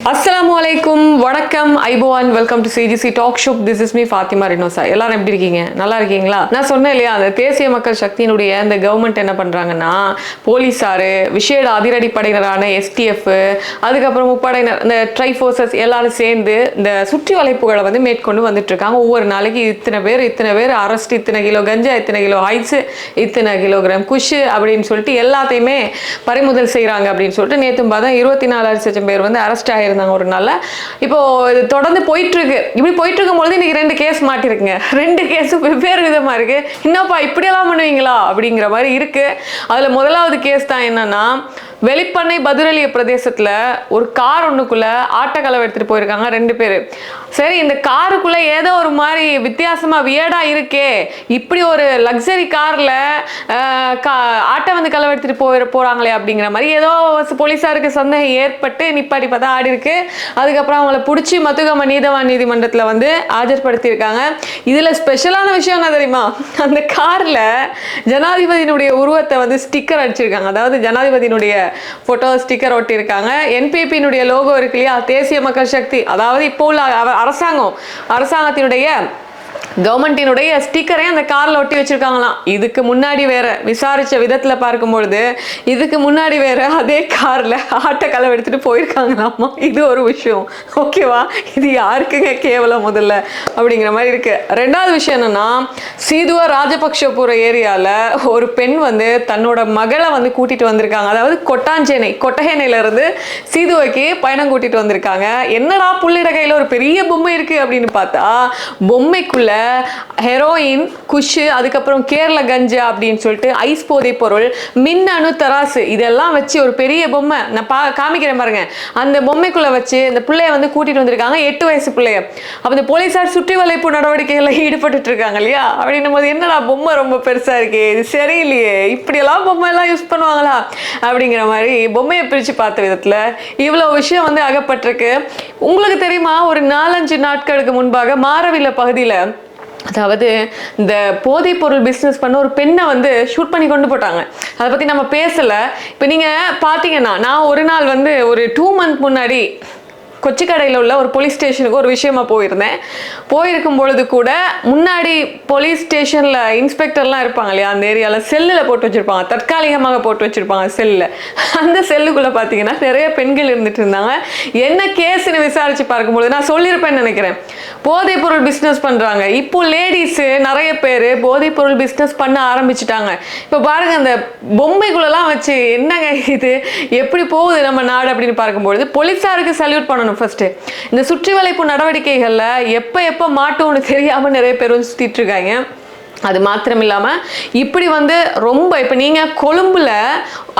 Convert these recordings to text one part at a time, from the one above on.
அஸ்ஸலாமு அலைக்கும். வணக்கம். ஐபோவான் welcome to CGC talk show this is me Fathima Rinosa எல்லாரும் எப்படி இருக்கீங்க? நல்லா இருக்கீங்களா? நான் சொன்னேன் இல்லையா அந்த தேசிய மக்கள் சக்தியினுடைய அந்த கவர்மெண்ட் என்ன பண்ணுறாங்கன்னா போலீஸாரு விசேட அதிரடிப்படையினரான எஸ்டிஎஃப் அதுக்கப்புறம் முப்படையினர் இந்த ட்ரை ஃபோர்ஸஸ் எல்லாரும் சேர்ந்து இந்த சுற்றி வளைப்புகளை வந்து மேற்கொண்டு வந்துட்டு இருக்காங்க ஒவ்வொரு நாளைக்கு இத்தனை பேர் இத்தனை பேர் அரெஸ்ட் இத்தனை கிலோ கஞ்சா இத்தனை கிலோ ஐஸ் இத்தனை கிலோகிராம் குஷு அப்படின்னு சொல்லிட்டு எல்லாத்தையுமே பறிமுதல் செய்கிறாங்க அப்படின்னு சொல்லிட்டு நேற்று பார்த்தா இருபத்தி நாலாயிரம் லட்சம் பேர் வந்து அரெஸ்ட் இருந்தாங்க ஒரு நாள்ல. இப்போ இது தொடர்ந்து போயிட்டு இருக்கு இப்படி போயிட்டு இருக்கும் பொழுது இன்னைக்கு ரெண்டு கேஸ் மாட்டிருக்குங்க. ரெண்டு கேஸ் வெவ்வேறு விதமா இருக்கு. என்னப்பா இப்படியெல்லாம் பண்ணுவீங்களா? அப்படிங்கிற மாதிரி இருக்கு. அதுல முதலாவது கேஸ் தான் என்னன்னா வெளிப்பண்ணை பதுரலிய பிரதேசத்துல ஒரு கார் ஒண்ணுக்குள்ள ஆட்டக்கலவை எடுத்துட்டு போயிருக்காங்க ரெண்டு பேர். சரி இந்த காருக்குள்ள ஏதோ ஒரு மாதிரி வித்தியாசமா வியடா இருக்கே. இப்படி ஒரு லக்ஸரி கார்ல ஆட்டை வந்து களவெடுத்துட்டு போகிறாங்களே போறாங்களே அப்படிங்கிற மாதிரி ஏதோ போலீஸாருக்கு சந்தேகம் ஏற்பட்டு நிப்பாட்டி பார்த்தா ஆடி இருக்கு. அதுக்கப்புறம் அவங்கள பிடிச்சி மத்துகம நீதவான் நீதிமன்றத்தில் வந்து ஆஜர்படுத்தியிருக்காங்க. இதுல ஸ்பெஷலான விஷயம் என்ன தெரியுமா? அந்த கார்ல ஜனாதிபதியினுடைய உருவத்தை வந்து ஸ்டிக்கர் அடிச்சிருக்காங்க. அதாவது ஜனாதிபதியினுடைய போட்டோ ஸ்டிக்கர் ஒட்டியிருக்காங்க. என்பிபியினுடைய லோகோ இருக்கு இல்லையா? தேசிய மக்கள் சக்தி. அதாவது இப்போ உள்ள அவ- அரசாங்கம் அரசாங்கத்தினுடைய கவர்மெண்டினுடைய ஸ்டிக்கரை அந்த காரில் ஒட்டி வச்சிருக்காங்களாம். இதுக்கு முன்னாடி வேற விசாரித்த விதத்தில் பார்க்கும்பொழுது இதுக்கு முன்னாடி வேற அதே காரில் ஆட்டை களவு எடுத்துகிட்டு போயிருக்காங்களாமா? இது ஒரு விஷயம். ஓகேவா? இது யாருக்குங்க கேவலம் முதல்ல? அப்படிங்கிற மாதிரி இருக்குது ரெண்டாவது விஷயம் என்னென்னா சீதுவ ராஜபக்ஷபுர ஏரியாவில் ஒரு பெண் வந்து தன்னோட மகளை வந்து கூட்டிகிட்டு வந்திருக்காங்க. அதாவது கொட்டாஞ்சேனை கொட்டகேனையிலேருந்து சீதுவைக்கு பயணம் கூட்டிகிட்டு வந்திருக்காங்க. என்னடா புள்ளிட கையில் ஒரு பெரிய பொம்மை இருக்குது அப்படின்னு பார்த்தா பொம்மைக்குள்ள ஹெரோயின் குஷு அதுக்கப்புறம் கேரள கஞ்சா அப்படின்னு சொல்லிட்டு ஐஸ் போதை பொருள் மின்னணு தராசு இதெல்லாம் வச்சு ஒரு பெரிய பொம்மை. நான் பா காமிக்கிறேன் பாருங்க. அந்த பொம்மைக்குள்ள வச்சு இந்த பிள்ளைய வந்து கூட்டிட்டு வந்திருக்காங்க எட்டு வயசு பிள்ளைய. அப்ப இந்த போலீசார் சுற்றி வளைப்பு நடவடிக்கைகள்ல ஈடுபட்டு இருக்காங்க இல்லையா? அப்படின்னும் போது என்னடா பொம்மை ரொம்ப பெருசா இருக்கே? இது சரியில்லையே. இப்படியெல்லாம் பொம்மை எல்லாம் யூஸ் பண்ணுவாங்களா? அப்படிங்கிற மாதிரி பொம்மையை பிரிச்சு பார்த்த விதத்துல இவ்வளவு விஷயம் வந்து அகப்பட்டிருக்கு. உங்களுக்கு தெரியுமா ஒரு நாலஞ்சு நாட்களுக்கு முன்பாக மாரவில்ல பகுதியில் அதாவது இந்த போதைப் பொருள் பிஸ்னஸ் பண்ண ஒரு பெண்ணை வந்து ஷூட் பண்ணி கொண்டு போட்டாங்க. அதை பற்றி நம்ம பேசலை. இப்போ நீங்கள் பார்த்தீங்கன்னா நான் ஒரு நாள் வந்து ஒரு டூ மந்த் முன்னாடி கொச்சிக்கடையில் உள்ள ஒரு போலீஸ் ஸ்டேஷனுக்கு ஒரு விஷயமா போயிருந்தேன். போயிருக்கும் பொழுது கூட முன்னாடி போலீஸ் ஸ்டேஷனில் இன்ஸ்பெக்டர்லாம் இருப்பாங்க இல்லையா அந்த ஏரியாவில் செல்லில் போட்டு வச்சுருப்பாங்க. தற்காலிகமாக போட்டு வச்சுருப்பாங்க செல்லில் அந்த செல்லுக்குள்ளே பார்த்தீங்கன்னா நிறைய பெண்கள் இருந்துட்டு இருந்தாங்க. என்ன கேஸ்ன்னு விசாரித்து பார்க்கும்பொழுது நான் சொல்லியிருப்பேன்னு நினைக்கிறேன். போதைப் பொருள் பிஸ்னஸ் பண்ணுறாங்க இப்போ லேடிஸு நிறைய பேர் போதைப் பொருள் பிஸ்னஸ் பண்ண ஆரம்பிச்சிட்டாங்க. இப்போ பாருங்க அந்த பொம்மைக்குள்ளெல்லாம் வச்சு என்னங்க இது? எப்படி போகுது நம்ம நாடு அப்படின்னு பார்க்கும்பொழுது போலீஸாருக்கு சல்யூட் பண்ணணும். ஃபர்ஸ்ட் இந்த சுற்றி வளைப்பு நடவடிக்கைகள்ல எப்போ எப்போ மாட்டோம்னு தெரியாம நிறைய பேர் வந்து சுத்திட்டு இருக்காங்க. அது மாத்திரம் இல்லாமல் இப்படி வந்து ரொம்ப இப்போ நீங்க கொழும்புல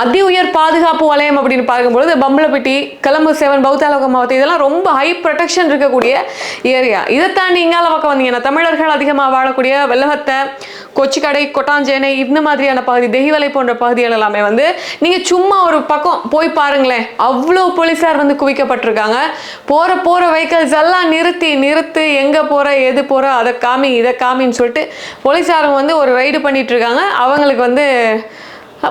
அதி உயர் பாதுகாப்பு வலயம் அப்படின்னு பார்க்கும்பொழுது பம்பளப்பட்டி கிளம்பு சேவன் பௌத்தாலோக மாவட்டம் இதெல்லாம் ரொம்ப ஹை ப்ரொடெக்ஷன் இருக்கக்கூடிய ஏரியா இதை தாண்டி இங்கால பக்கம் வந்தீங்கன்னா தமிழர்கள் அதிகமாக வாழக்கூடிய வெள்ளவத்தை கொச்சிக்கடை கொட்டாஞ்சேனை இந்த மாதிரியான பகுதி தெய்வலை போன்ற பகுதிகள் எல்லாமே வந்து நீங்கள் சும்மா ஒரு பக்கம் போய் பாருங்களேன். அவ்வளோ போலீஸார் வந்து குவிக்கப்பட்டிருக்காங்க. போகிற போகிற வெஹிக்கல்ஸ் எல்லாம் நிறுத்தி நிறுத்து எங்கே போகிற எது போகிற அதை காமி இதை காமின்னு சொல்லிட்டு போலீஸாரங்க வந்து ஒரு ரைடு பண்ணிகிட்ருக்காங்க இருக்காங்க. அவங்களுக்கு வந்து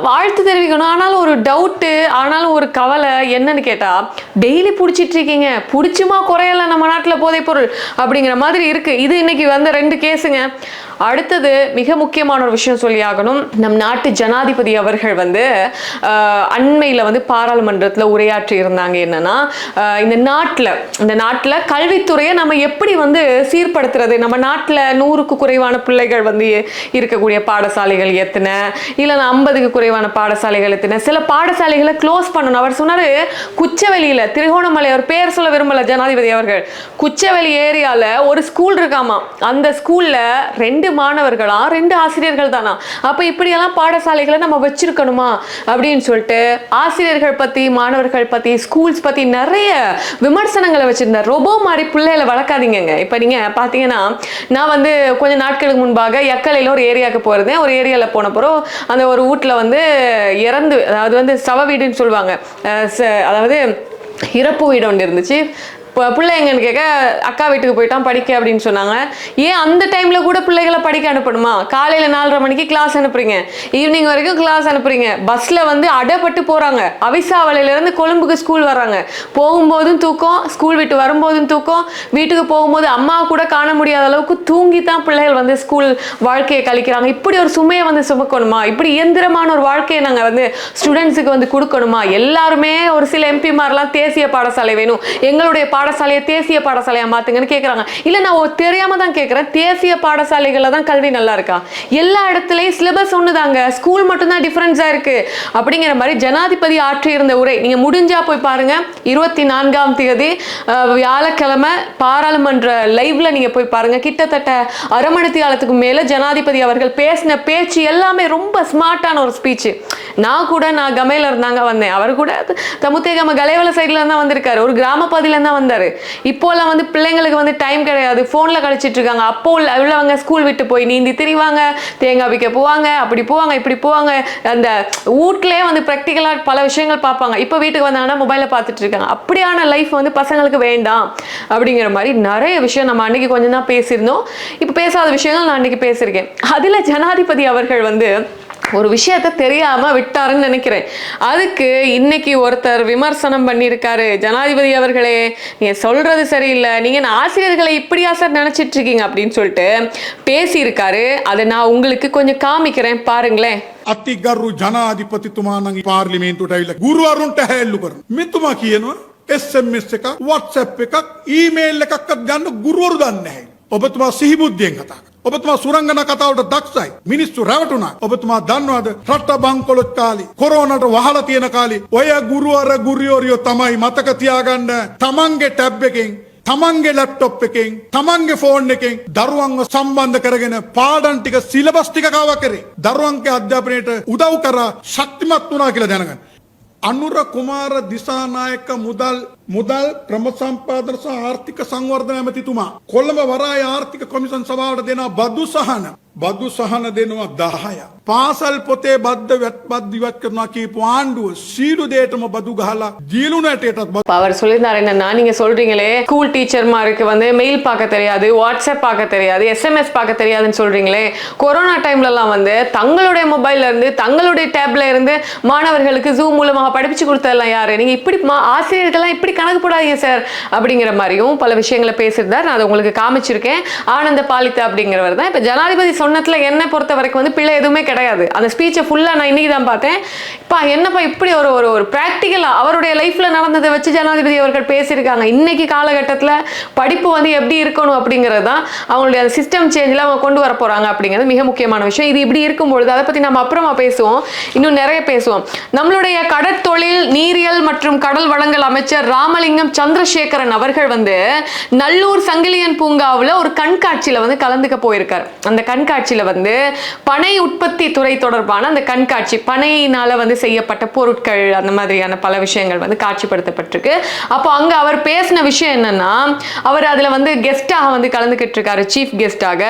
வாழ்த்து தெரிவிக்கணும். ஆனாலும் ஒரு டவுட்டு ஆனாலும் ஒரு கவலை என்னன்னு கேட்டால் டெய்லி பிடிச்சிட்டு இருக்கீங்க. பிடிச்சுமா குறையல நம்ம நாட்டில் போதைப் பொருள் அப்படிங்கிற மாதிரி இருக்குது இது இன்னைக்கு வந்த ரெண்டு கேஸுங்க அடுத்தது மிக முக்கியமான ஒரு விஷயம் சொல்லி ஆகணும். நம் நாட்டு ஜனாதிபதி அவர்கள் வந்து அண்மையில் வந்து பாராளுமன்றத்தில் உரையாற்றி இருந்தாங்க என்னன்னா இந்த நாட்டில் இந்த நாட்டில் கல்வித்துறையை நம்ம எப்படி வந்து சீர்படுத்துறது? நம்ம நாட்டில் நூறுக்கு குறைவான பிள்ளைகள் வந்து இருக்கக்கூடிய பாடசாலைகள் எத்தனை? இல்லைன்னா ஐம்பதுக்கு குறைவான பாடசாலைகள் எத்தனை? சில பாடசாலைகளை க்ளோஸ் பண்ணணும். அவர் சொன்னார் குச்சவெளியில் திருகோணமலை அவர் பேர் சொல்ல விரும்பல ஜனாதிபதி அவர்கள். குச்சவெளி ஏரியாவில் ஒரு ஸ்கூல் இருக்காமா அந்த ஸ்கூலில் ரெண்டு மாணவர்களா? ரெண்டு ஆசிரியர்கள் தானா? அப்போ இப்படியெல்லாம் பாடசாலைகளை நம்ம வச்சிருக்கணுமா? அப்படின்னு சொல்லிட்டு ஆசிரியர்கள் பத்தி மாணவர்கள் பத்தி ஸ்கூல்ஸ் பத்தி நிறைய விமர்சனங்களை வச்சுருந்தார். ரொபோ மாதிரி பிள்ளைகளை வளர்க்காதீங்க இப்போ நீங்க பார்த்தீங்கன்னா நான் வந்து கொஞ்ச நாட்களுக்கு முன்பாக எக்கலையில் ஒரு ஏரியாவுக்கு போயிருந்தேன் ஒரு ஏரியாவில் போனப்பறம் அந்த ஒரு வீட்டில் வந்து இறந்து அதாவது வந்து சவ வீடுன்னு சொல்லுவாங்க. ச- அதாவது இறப்பு வீடு ஒன்று இருந்துச்சு. பிள்ளை எங்கன்னு கேட்க அக்கா வீட்டுக்கு போயிட்டான் படிக்க அப்படின்னு சொன்னாங்க. ஏன் அந்த டைம்ல கூட பிள்ளைகளை படிக்க அனுப்பணுமா? காலையில நாலரை மணிக்கு கிளாஸ் அனுப்புறீங்க. ஈவினிங் வரைக்கும் கிளாஸ் அனுப்புறீங்க. பஸ்ல வந்து அடைப்பட்டு போறாங்க. அவிசாவளையில இருந்து கொழும்புக்கு ஸ்கூல் வர்றாங்க போகும்போதும் தூக்கம் ஸ்கூல் விட்டு வரும்போதும் தூக்கம் வீட்டுக்கு போகும்போது அம்மா கூட காண முடியாத அளவுக்கு தூங்கி தான் பிள்ளைகள் வந்து ஸ்கூல் வாழ்க்கையை கழிக்கிறாங்க. இப்படி ஒரு சுமையை வந்து சுமக்கணுமா? இப்படி இயந்திரமான ஒரு வாழ்க்கையை நாங்க வந்து ஸ்டூடெண்ட்ஸுக்கு வந்து கொடுக்கணுமா? எல்லாருமே ஒரு சில எம்பிமாரெலாம் தேசிய பாடசாலை வேணும். எங்களுடைய பாடசாலையை தேசிய பாடசாலையா மாத்துங்கன்னு கேட்குறாங்க இல்லை நான் ஒரு தெரியாம தான் கேட்குறேன் தேசிய பாடசாலைகளில் தான் கல்வி நல்லா இருக்கா? எல்லா இடத்துலையும் சிலபஸ் ஒண்ணுதாங்க. ஸ்கூல் மட்டும்தான் டிஃப்ரென்ஸாக இருக்கு. அப்படிங்கிற மாதிரி ஜனாதிபதி ஆற்றியிருந்த உரை நீங்கள் முடிஞ்சா போய் பாருங்க. இருபத்தி நான்காம் தேதி வியாழக்கிழமை பாராளுமன்ற லைவ்ல நீங்கள் போய் பாருங்க. கிட்டத்தட்ட அரை மணி காலத்துக்கு மேலே ஜனாதிபதி அவர்கள் பேசின பேச்சு எல்லாமே ரொம்ப ஸ்மார்ட்டான ஒரு ஸ்பீச்சு நான் கூட நான் கமையில் இருந்தாங்க வந்தேன். அவர் கூட தமுத்தேகம கலைவல சைட்ல தான் வந்திருக்காரு. ஒரு கிராம பகுதியில தான் வந்தார் இப்போலாம் வந்து பிள்ளைங்களுக்கு வந்து டைம் கிடையாது. ஃபோனில் கழிச்சிட்டு இருக்காங்க. அப்போ உள்ள உள்ளவங்க ஸ்கூல் விட்டு போய் நீந்தி திரிவாங்க. தேங்காய் விற்க போவாங்க. அப்படி போவாங்க இப்படி போவாங்க. அந்த வீட்லயே வந்து ப்ராக்டிக்கலாக பல விஷயங்கள் பார்ப்பாங்க. இப்போ வீட்டுக்கு வந்தாங்கன்னா மொபைலை பார்த்துட்டு இருக்காங்க. அப்படியான லைஃப் வந்து பசங்களுக்கு வேண்டாம். அப்படிங்கிற மாதிரி நிறைய விஷயம் நம்ம அன்னைக்கு கொஞ்சம் தான் பேசியிருந்தோம். இப்போ பேசாத விஷயங்கள் நான் அன்னைக்கு பேசியிருக்கேன். அதில் ஜனாதிபதி அவர்கள் வந்து ஒரு விஷயத்த தெரியாம விட்டாருன்னு நினைக்கிறேன். அதுக்கு இன்னைக்கு ஒருத்தர் விமர்சனம் பண்ணியிருக்காரு. ஜனாதிபதி அவர்களே நீங்க சொல்றது சரியில்லை. நீங்க ஆசிரியர்களை இப்படியா சார் நினைச்சிட்டு இருக்கீங்க அப்படின்னு சொல்லிட்டு பேசியிருக்காரு. அதை நான் உங்களுக்கு கொஞ்சம் காமிக்கிறேன். பாருங்களேன். அத்தி கரு ஜனாதிபதி ಪಾರ್ಲಿಮೆಂಟ್ ಉಟಾಯಿಲ್ಲ ಗುರುವಾರ ಉಂಟ ಎಲ್ಲೂ ಬರ್ ಮಿತ್ತುಮಾಕಿ ಏನು S M S WhatsApp email ಲೆಕ್ಕ ಗಂಡು ಗುರುವಾರು ದನ್ನ ඔබතුමා සිහිබුද්ධියෙන් කතා කරනවා. ඔබතුමා සුරංගන කතාවට දක්ෂයි. මිනිස්සු රැවටුණා. ඔබතුමා දන්නවද රට බංකොලොත් කාලේ කොරෝනාට වහලා තියෙන කාලේ ඔය ගුරුවර ගුරුවරියෝ තමයි මතක තියාගන්න තමන්ගේ ටැබ් එකෙන් තමන්ගේ ලැප්ටොප් එකෙන් තමන්ගේ ෆෝන් එකෙන් දරුවන්ව සම්බන්ධ කරගෙන පාඩම් ටික සිලබස් ටික කව කරේ දරුවන්ගේ අධ්‍යාපනයට උදව් කරා ශක්තිමත් වුණා කියලා දැනගන්න. අනුර කුමාර දිසානායක මුදල් මුදල් ක්‍රම සම්පාදන සහ ආර්ථික සංවර්ධන ඇමතිතුමා. කොළඹ වරාය ආර්ථික කොමිසන් සභාවට දෙනවා බදු සහන. බදු සහන දෙනවා 10ක් පාසල් පොතේ බද්ද වැත් බද්ද ඉවත් කරනවා කියපු ආණ්ඩුව සීළු දේටම බදු ගහලා ජීලුණ ඇටයටත් බදු இப்ப அவர் சொல்லியிருந்தாரு என்னன்னா நீங்க சொல்றீங்களே ஸ்கூல் டீச்சர்மாருக்கு வந்து மெயில் பார்க்க தெரியாது வாட்ஸ்அப் பார்க்க தெரியாது எஸ்எம்எஸ் பார்க்க தெரியாதுன்னு சொல்றீங்களே கொரோனா டைம்லலாம் வந்து தங்களுடைய மொபைல்ல இருந்து தங்களுடைய டேப்ல இருந்து மாணவர்களுக்கு ஜூம் மூலமாக படிப்பிச்சு கொடுத்ததெல்லாம் யாரு நீங்க இப்படி மா- ஆசிரியர்கள்லாம் இப்படி கணக்கு போடாதீங்க சார் அப்படிங்கிற மாதிரியும் பல விஷயங்களை பேசியிருந்தார் நான் அதை உங்களுக்கு காமிச்சிருக்கேன் ஆனந்த பாலித்த அப்படிங்கிறவர் தான் இப்ப ஜனாதிபதி சொன்னதில் என்ன பொறுத்த வரைக்கும் வந்து பிள்ளை எதுவுமே கிடையாது. அந்த ஸ்பீச்சை ஃபுல்லா நான் இன்றைக்கி தான் பார்த்தேன். இப்போ என்னப்பா இப்படி ஒரு ஒரு ஒரு ப்ராக்டிக்கலாக அவருடைய லைஃப்பில் நடந்ததை வச்சு ஜனாதிபதி அவர்கள் பேசியிருக்காங்க. இன்னைக்கு காலகட்டத்துல படிப்பு வந்து எப்படி இருக்கணும் அப்படிங்கிறது தான் அவங்களுடைய அந்த சிஸ்டம் சேஞ்சில் அவங்க கொண்டு வர போகிறாங்க அப்படிங்கிறது மிக முக்கியமான விஷயம். இது இப்படி இருக்கும்பொழுது அதை பத்தி நம்ம அப்புறமா பேசுவோம். இன்னும் நிறைய பேசுவோம். நம்மளுடைய கடற்தொழில் நீரியல் மற்றும் கடல் வளங்கள் அமைச்சர் ராமலிங்கம் சந்திரசேகரன் அவர்கள் வந்து நல்லூர் சங்கிலியன் பூங்காவில் ஒரு கண்காட்சியில வந்து கலந்துக்க போயிருக்கார். அந்த கண்காட்சி கண்காட்சியில் வந்து பனை உற்பத்தி துறை தொடர்பான அந்த கண்காட்சி பனையினால் வந்து செய்யப்பட்ட பொருட்கள் அந்த மாதிரியான பல விஷயங்கள் வந்து காட்சிப்படுத்தப்பட்டிருக்கு. அப்போ அங்க அவர் பேசின விஷயம் என்னன்னா அவர் அதுல வந்து கெஸ்ட்டாக வந்து கலந்துக்கிட்டு இருக்காரு சீஃப் கெஸ்ட்டாக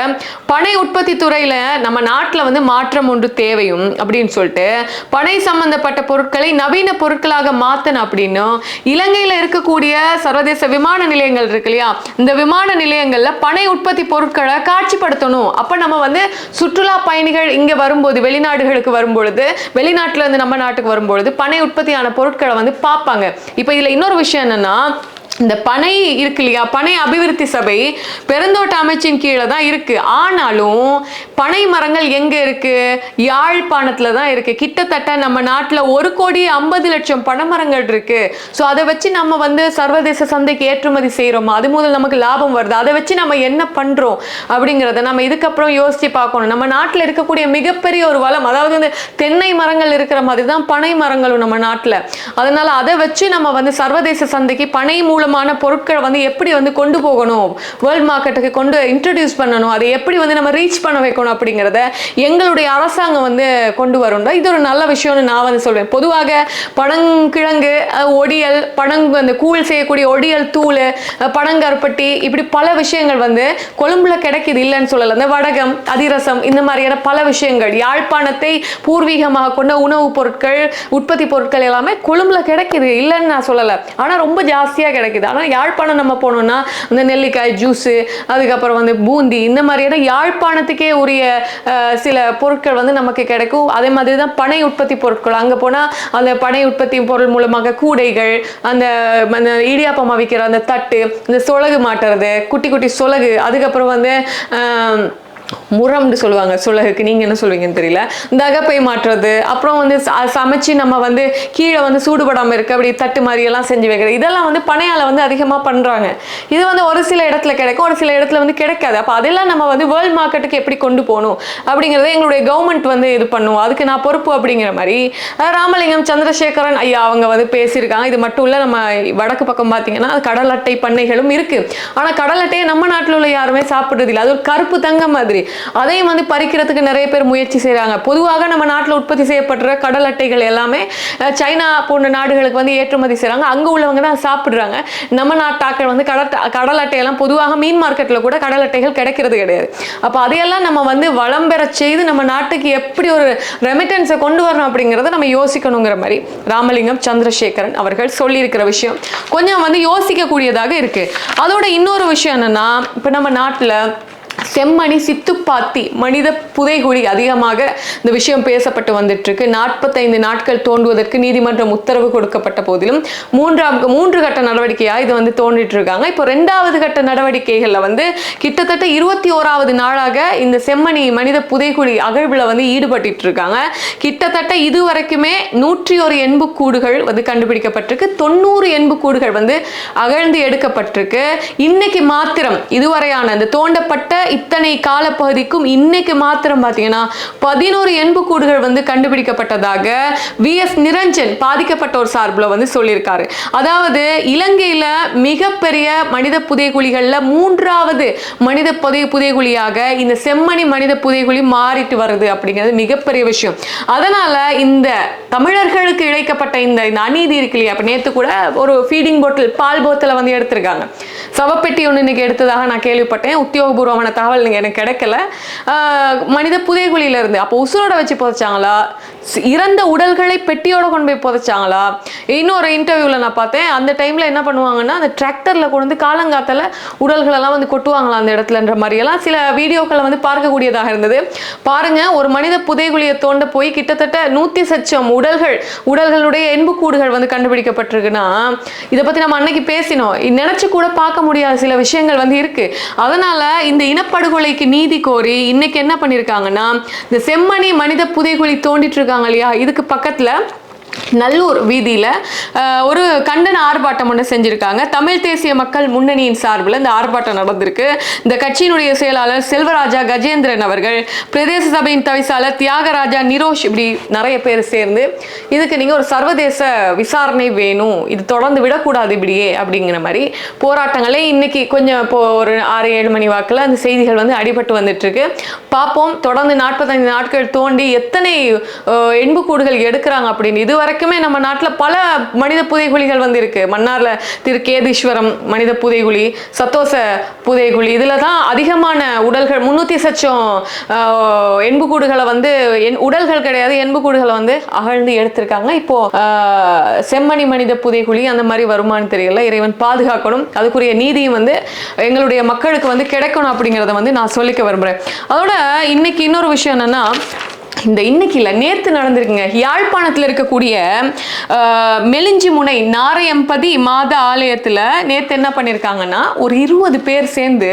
பனை உற்பத்தி துறையில நம்ம நாட்டில் வந்து மாற்றம் ஒன்று தேவையும் அப்படின்னு சொல்லிட்டு பனை சம்பந்தப்பட்ட பொருட்களை நவீன பொருட்களாக மாற்றணும் அப்படின்னும் இலங்கையில இருக்கக்கூடிய சர்வதேச விமான நிலையங்கள் இருக்கு இல்லையா? இந்த விமான நிலையங்கள்ல பனை உற்பத்தி பொருட்களை காட்சிப்படுத்தணும். அப்போ நம்ம வந்து சுற்றுலா பயணிகள் இங்க வரும்போது வெளிநாடுகளுக்கு வரும்பொழுது வெளிநாட்டுல இருந்து நம்ம நாட்டுக்கு வரும்பொழுது பனை உற்பத்தியான பொருட்களை வந்து பார்ப்பாங்க. இப்போ இதுல இன்னொரு விஷயம் என்னன்னா இந்த பனை இருக்கு இல்லையா? பனை அபிவிருத்தி சபை பெருந்தோட்ட அமைச்சின் கீழே தான் இருக்கு. ஆனாலும் பனை மரங்கள் எங்க இருக்கு? யாழ்ப்பாணத்துல தான் இருக்கு. கிட்டத்தட்ட நம்ம நாட்டில் ஒரு கோடி ஐம்பது லட்சம் பனைமரங்கள் இருக்கு. ஸோ அதை வச்சு நம்ம வந்து சர்வதேச சந்தைக்கு ஏற்றுமதி செய்றோமா? அது முதல் நமக்கு லாபம் வருது? அதை வச்சு நம்ம என்ன பண்றோம் அப்படிங்கிறத நம்ம இதுக்கப்புறம் யோசிச்சு பார்க்கணும். நம்ம நாட்டில் இருக்கக்கூடிய மிகப்பெரிய ஒரு வளம் அதாவது வந்து தென்னை மரங்கள் இருக்கிற மாதிரி தான் பனை மரங்களும் நம்ம நாட்டில். அதனால அதை வச்சு நம்ம வந்து சர்வதேச சந்தைக்கு பனை மூலம் மூலமான பொருட்களை வந்து எப்படி வந்து கொண்டு போகணும்? வேர்ல்ட் மார்க்கெட்டுக்கு கொண்டு இன்ட்ரடியூஸ் பண்ணணும். அதை எப்படி வந்து நம்ம ரீச் பண்ண வைக்கணும் அப்படிங்கிறத எங்களுடைய அரசாங்கம் வந்து கொண்டு வரும்னா இது ஒரு நல்ல விஷயம்னு நான் வந்து சொல்வேன். பொதுவாக பனங்கிழங்கு ஒடியல் பனங்கு அந்த கூழ் செய்யக்கூடிய ஒடியல் தூள் பனங்கருப்பட்டி இப்படி பல விஷயங்கள் வந்து கொழும்புல கிடைக்குது இல்லைன்னு சொல்லலை. இந்த வடகம் அதிரசம் இந்த மாதிரியான பல விஷயங்கள் யாழ்ப்பாணத்தை பூர்வீகமாக கொண்ட உணவுப் பொருட்கள் உற்பத்தி பொருட்கள் எல்லாமே கொழும்புல கிடைக்குது இல்லைன்னு நான் சொல்லலை. ஆனால் ரொம்ப ஜாஸ்தியாக கிடைக்குது. கிடைக்குது ஆனால் யாழ்ப்பாணம் நம்ம போனோம்னா இந்த நெல்லிக்காய் ஜூஸு அதுக்கப்புறம் வந்து பூந்தி இந்த மாதிரியான யாழ்ப்பாணத்துக்கே உரிய சில பொருட்கள் வந்து நமக்கு கிடைக்கும். அதே மாதிரி தான் பனை உற்பத்தி பொருட்கள். அங்கே போனால் அந்த பனை உற்பத்தி பொருள் மூலமாக கூடைகள் அந்த அந்த இடியாப்பம் அவிக்கிற அந்த தட்டு இந்த சொலகு மாட்டுறது குட்டி குட்டி சொலகு அதுக்கப்புறம் வந்து ஆம், முரம்னு சொல்லுவாங்க. சுலகுக்கு நீங்க என்ன சொல்லுவீங்கன்னு தெரியல. தகப்பை மாற்றுறது அப்புறம் வந்து சமைச்சு நம்ம வந்து கீழே வந்து சூடுபடாம இருக்க அப்படி தட்டு மாதிரி எல்லாம் செஞ்சு வைக்கிறது. இதெல்லாம் வந்து பனையால வந்து அதிகமா பண்றாங்க. இது வந்து ஒரு சில இடத்துல கிடைக்கும் ஒரு சில இடத்துல வந்து கிடைக்காது. அப்ப அதெல்லாம் நம்ம வந்து வேர்ல்ட் மார்க்கெட்டுக்கு எப்படி கொண்டு போகணும் அப்படிங்கறத எங்களுடைய கவர்மெண்ட் வந்து இது பண்ணுவோம் அதுக்கு நான் பொறுப்பு அப்படிங்கிற மாதிரி ராமலிங்கம் சந்திரசேகரன் ஐயா அவங்க வந்து பேசியிருக்காங்க. இது மட்டும் இல்ல நம்ம வடக்கு பக்கம் பார்த்தீங்கன்னா கடல் அட்டை பண்ணைகளும் இருக்கு. ஆனா கடல் அட்டையை நம்ம நாட்டில் உள்ள யாருமே சாப்பிடுறது இல்லை. அது ஒரு கருப்பு தங்கம் மாதிரி. அதையும் வந்து பறிக்கிறதுக்கு நிறைய பேர் முயற்சி செய்கிறாங்க பொதுவாக நம்ம நாட்டில் உற்பத்தி செய்யப்படுற கடல் அட்டைகள் எல்லாமே சைனா போன்ற நாடுகளுக்கு வந்து ஏற்றுமதி செய்கிறாங்க அங்கே உள்ளவங்க தான் சாப்பிடுறாங்க. நம்ம நாட்டாக்கள் வந்து கடல் கடல் அட்டையெல்லாம் பொதுவாக மீன் மார்க்கெட்டில் கூட கடல் அட்டைகள் கிடைக்கிறது கிடையாது. அப்போ அதையெல்லாம் நம்ம வந்து வளம் பெற செய்து நம்ம நாட்டுக்கு எப்படி ஒரு ரெமிட்டன்ஸை கொண்டு வரணும் அப்படிங்கிறத நம்ம யோசிக்கணுங்கிற மாதிரி ராமலிங்கம் சந்திரசேகரன் அவர்கள் சொல்லியிருக்கிற விஷயம் கொஞ்சம் வந்து யோசிக்கக்கூடியதாக இருக்கு. அதோட இன்னொரு விஷயம் என்னென்னா இப்போ நம்ம நாட்டில் செம்மணி சித்துப்பாத்தி மனித புதைகுழி அதிகமாக இந்த விஷயம் பேசப்பட்டு வந்துட்டு இருக்கு நாற்பத்தைந்து நாட்கள் தோண்டுவதற்கு நீதிமன்றம் உத்தரவு கொடுக்கப்பட்ட போதிலும் மூன்றாம் மூன்று கட்ட நடவடிக்கையாக இது வந்து தோண்டிட்டு இருக்காங்க இப்போ ரெண்டாவது கட்ட நடவடிக்கைகளில் வந்து கிட்டத்தட்ட இருபத்தி ஓராவது நாளாக இந்த செம்மணி மனித புதைகுழி அகழ்வில் வந்து ஈடுபட்டு இருக்காங்க கிட்டத்தட்ட இது வரைக்குமே நூற்றி ஒரு எண்புக்கூடுகள் வந்து கண்டுபிடிக்கப்பட்டிருக்கு. தொண்ணூறு எண்புக்கூடுகள் வந்து அகழ்ந்து எடுக்கப்பட்டிருக்கு. இன்னைக்கு மாத்திரம் இதுவரையான இந்த தோண்டப்பட்ட இத்தனை காலப்பகுதிக்கும் இன்னைக்கு மாத்திரம் பார்த்தீங்கன்னா பதினோரு எண்புக்கூடுகள் வந்து கண்டுபிடிக்கப்பட்டதாக வி எஸ் நிரஞ்சன் பாதிக்கப்பட்டோர் சார்பில் வந்து சொல்லியிருக்காரு. அதாவது இலங்கையில மிகப்பெரிய மனித புதைகுழிகளில் மூன்றாவது மனித புதை புதைகுழியாக இந்த செம்மணி மனித புதைகுழி மாறிட்டு வருது அப்படிங்கிறது மிகப்பெரிய விஷயம். அதனால இந்த தமிழர்களுக்கு இழைக்கப்பட்ட இந்த இந்த அநீதி இருக்கு இல்லையா? அப்ப நேத்து கூட ஒரு ஃபீடிங் பாட்டில் பால் போத்தலை வந்து எடுத்திருக்காங்க. சவப்பெட்டி ஒன்று இன்னைக்கு எடுத்ததாக நான் கேள்விப்பட்டேன். உத்தியோகபூர்வமான தகவல் நீங்க எனக்கு கிடைக்கல. மனித புதைகுழியில இருந்து. அப்போ உசுரோட வச்சு புதைச்சாங்களா? இறந்த உடல்களை பெட்டியோட கொண்டு போய் புதைச்சாங்களா? இன்னொரு இன்டர்வியூல நான் பார்த்தேன். அந்த டைம்ல என்ன பண்ணுவாங்கன்னா அந்த டிராக்டர்ல கொண்டு வந்து காலங்காத்தால உடல்களெல்லாம் வந்து கொட்டுவாங்களா அந்த இடத்துலன்ற மாதிரி. எல்லாம் சில வீடியோக்களை வந்து பார்க்கக்கூடியதாக இருந்தது. பாருங்க ஒரு மனித புதைகுழியை தோண்ட போய் கிட்டத்தட்ட நூத்தி சச்சம் உடல்கள் உடல்களுடைய எண்புக்கூடுகள் வந்து கண்டுபிடிக்கப்பட்டிருக்குன்னா இதை பத்தி நம்ம அன்னைக்கு பேசினோம். நினைச்சு கூட பார்க்க முடியாத சில விஷயங்கள் வந்து இருக்கு. அதனால இந்த இனப்படுகொலைக்கு நீதி கோரி இன்னைக்கு என்ன பண்ணிருக்காங்கன்னா இந்த செம்மணி மனித புதைகுழி தோண்டிட்டு இருக்காங்க இல்லையா? இதுக்கு பக்கத்துல நல்லூர் வீதியில் ஒரு கண்டன ஆர்ப்பாட்டம் ஒன்று செஞ்சுருக்காங்க. தமிழ் தேசிய மக்கள் முன்னணியின் சார்பில் இந்த ஆர்ப்பாட்டம் நடந்திருக்கு. இந்த கட்சியினுடைய செயலாளர் செல்வராஜா கஜேந்திரன் அவர்கள் பிரதேச சபையின் தவிசாளர் தியாகராஜா நிரோஷ் இப்படி நிறைய பேர் சேர்ந்து இதுக்கு நீங்கள் ஒரு சர்வதேச விசாரணை வேணும். இது தொடர்ந்து விடக்கூடாது இப்படியே அப்படிங்கிற மாதிரி போராட்டங்களே இன்னைக்கு கொஞ்சம் இப்போ ஒரு ஆறு ஏழு மணி வாக்கில் அந்த செய்திகள் வந்து அடிபட்டு வந்துட்டுருக்கு. பார்ப்போம். தொடர்ந்து நாற்பத்தைந்து நாட்கள் தோண்டி எத்தனை அஹ், எண்புக்கூடுகள் எடுக்கிறாங்க அப்படின்னு இதுவரை வரைக்குமே நம்ம நாட்டில் பல மனித புதைகுழிகள் வந்து மன்னாரில் திரு கேதீஸ்வரம் மனித புதைகுழி சத்தோச புதைகுழி இதில் தான் அதிகமான உடல்கள் முன்னூற்றி சச்சம் ஆஹ், எண்புக்கூடுகளை வந்து எண் உடல்கள் கிடையாது எண்புக்கூடுகளை வந்து அகழ்ந்து எடுத்திருக்காங்க. இப்போ செம்மணி மனித புதைகுழி அந்த மாதிரி வருமானு தெரியல. இறைவன் பாதுகாக்கணும். அதுக்குரிய நீதியும் வந்து எங்களுடைய மக்களுக்கு வந்து கிடைக்கணும் அப்படிங்கிறத வந்து நான் சொல்லிக்க விரும்புகிறேன் அதோட இன்னைக்கு இன்னொரு விஷயம் என்னன்னா இந்த இன்னைக்கு இல்லை நேற்று நடந்திருக்குங்க. யாழ்ப்பாணத்தில் இருக்கக்கூடிய மெலிஞ்சி முனை நாரையம்பதி மாத ஆலயத்தில் நேற்று என்ன பண்ணியிருக்காங்கன்னா ஒரு இருபது பேர் சேர்ந்து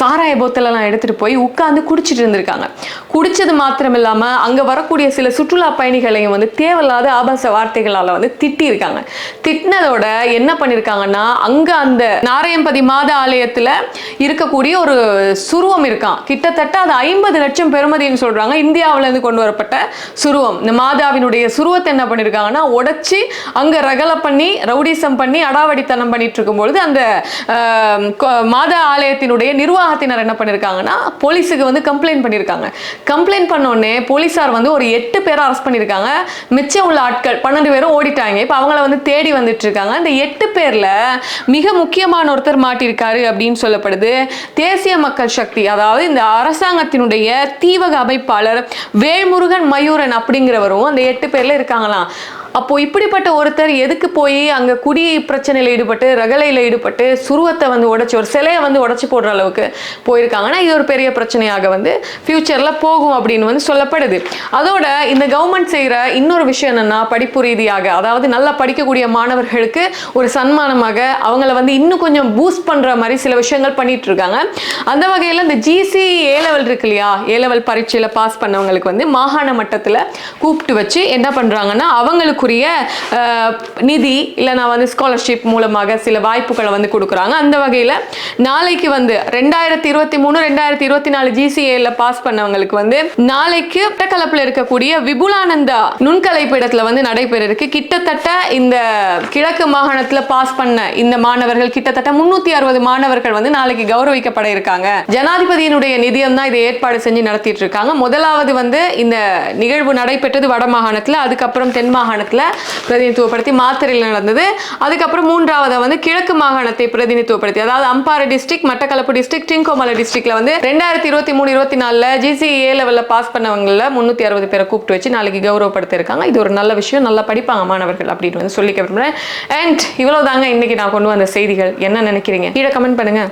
சாராய போத்தலெல்லாம் எடுத்துகிட்டு போய் உட்காந்து குடிச்சிட்டு இருந்திருக்காங்க. குடித்தது மாத்திரம் இல்லாமல் அங்கே வரக்கூடிய சில சுற்றுலா பயணிகளையும் வந்து தேவையில்லாத ஆபாச வார்த்தைகளால் வந்து திட்டியிருக்காங்க. திட்டினதோட என்ன பண்ணியிருக்காங்கன்னா அங்கே அந்த நாரையம்பதி மாத ஆலயத்தில் இருக்கக்கூடிய ஒரு சுருவம் இருக்கான் கிட்டத்தட்ட அது ஐம்பது லட்சம் பெறுமதின்னு சொல்கிறாங்க இந்தியாவிலேருந்து கொண்டு வர வரப்பட்ட சுருவம். இந்த மாதாவினுடைய சுருவத்தை என்ன பண்ணிருக்காங்கன்னா உடைச்சு அங்க ரகலை பண்ணி ரவுடிசம் பண்ணி அடாவடித்தனம் பண்ணிட்டு இருக்கும்பொழுது அந்த மாதா ஆலயத்தினுடைய நிர்வாகத்தினர் என்ன பண்ணிருக்காங்கன்னா போலீஸுக்கு வந்து கம்ப்ளைண்ட் பண்ணியிருக்காங்க கம்ப்ளைண்ட் பண்ண உடனே போலீஸார் வந்து ஒரு எட்டு பேரை அரெஸ்ட் பண்ணியிருக்காங்க மிச்சம் உள்ள ஆட்கள் பன்னெண்டு பேரும் ஓடிட்டாங்க. இப்போ அவங்கள வந்து தேடி வந்துட்டு இருக்காங்க இந்த எட்டு பேர்ல மிக முக்கியமான ஒருத்தர் மாட்டியிருக்காரு அப்படின்னு சொல்லப்படுது தேசிய மக்கள் சக்தி. அதாவது இந்த அரசாங்கத்தினுடைய தீவக அமைப்பாளர் வேல்முருகன் மயூரன் அப்படிங்கிறவரும் அந்த எட்டு பேர்ல இருக்காங்களாம். அப்போது இப்படிப்பட்ட ஒருத்தர் எதுக்கு போய் அங்கே குடி பிரச்சனையில் ஈடுபட்டு ரகலையில் ஈடுபட்டு சுருவத்தை வந்து உடச்சி ஒரு சிலையை வந்து உடச்சி போடுற அளவுக்கு போயிருக்காங்கன்னா இது ஒரு பெரிய பிரச்சனையாக வந்து ஃப்யூச்சரில் போகும் அப்படின்னு வந்து சொல்லப்படுது. அதோட இந்த கவர்மெண்ட் செய்கிற இன்னொரு விஷயம் என்னென்னா படிப்பு ரீதியாக அதாவது நல்லா படிக்கக்கூடிய மாணவர்களுக்கு ஒரு சன்மானமாக அவங்கள வந்து இன்னும் கொஞ்சம் பூஸ்ட் பண்ணுற மாதிரி சில விஷயங்கள் பண்ணிட்டு இருக்காங்க. அந்த வகையில் இந்த ஜிசி ஏ லெவல் இருக்கு இல்லையா? ஏ லெவல் பாஸ் பண்ணவங்களுக்கு வந்து மாகாண மட்டத்தில் கூப்பிட்டு வச்சு என்ன பண்ணுறாங்கன்னா அவங்களுக்கு அவங்களுக்குரிய நிதி இல்லை நான் வந்து ஸ்காலர்ஷிப் மூலமாக சில வாய்ப்புகளை வந்து கொடுக்குறாங்க. அந்த வகையில் நாளைக்கு வந்து ரெண்டாயிரத்தி இருபத்தி மூணு ரெண்டாயிரத்தி இருபத்தி நாலு ஜிசிஏல பாஸ் பண்ணவங்களுக்கு வந்து நாளைக்கு ஒட்டக்கலப்பில் இருக்கக்கூடிய விபுலானந்தா நுண்கலை பீடத்தில் வந்து நடைபெற இருக்கு கிட்டத்தட்ட இந்த கிழக்கு மாகாணத்தில் பாஸ் பண்ண இந்த மாணவர்கள் கிட்டத்தட்ட முன்னூத்தி அறுபது மாணவர்கள் வந்து நாளைக்கு கௌரவிக்கப்பட இருக்காங்க. ஜனாதிபதியினுடைய நிதியம் தான் இதை ஏற்பாடு செஞ்சு நடத்திட்டு இருக்காங்க. முதலாவது வந்து இந்த நிகழ்வு நடைபெற்றது வட மாகாணத்தில் அதுக்கப்புறம் தென் மாகாணத்தில் பிரதிநிதித்துவப்படுத்தி மாத்திரையில் நடந்தது. அதுக்கப்புறம் மூன்றாவது வந்து கிழக்கு மாகாணத்தை பிரதிநிதித்துவப்படுத்தி அதாவது அம்பாறை டிஸ்ட்ரிக்ட் மட்டக்களப்பு டிஸ்ட்ரிக்ட் டிங்கோமலை டிஸ்ட்ரிக்ட்ல வந்து ரெண்டாயிரத்தி இருபத்தி மூணு இருபத்தி நாலுல ஜிசிஏ லெவலில் பாஸ் பண்ணவங்கள முந்நூற்றி அறுபது பேரை கூப்பிட்டு வச்சு நாளைக்கு கௌரவப்படுத்திருக்காங்க இது ஒரு நல்ல விஷயம் நல்லா படிப்பாங்க மாணவர்கள் அப்படின்னு வந்து சொல்லிக்க விரும்புகிறேன் அண்ட் இவ்வளவு தாங்க இன்னைக்கு நான் கொண்டு வந்த செய்திகள். என்ன நினைக்கிறீங்க? கீழே கமெண்ட் பண்ணுங்க.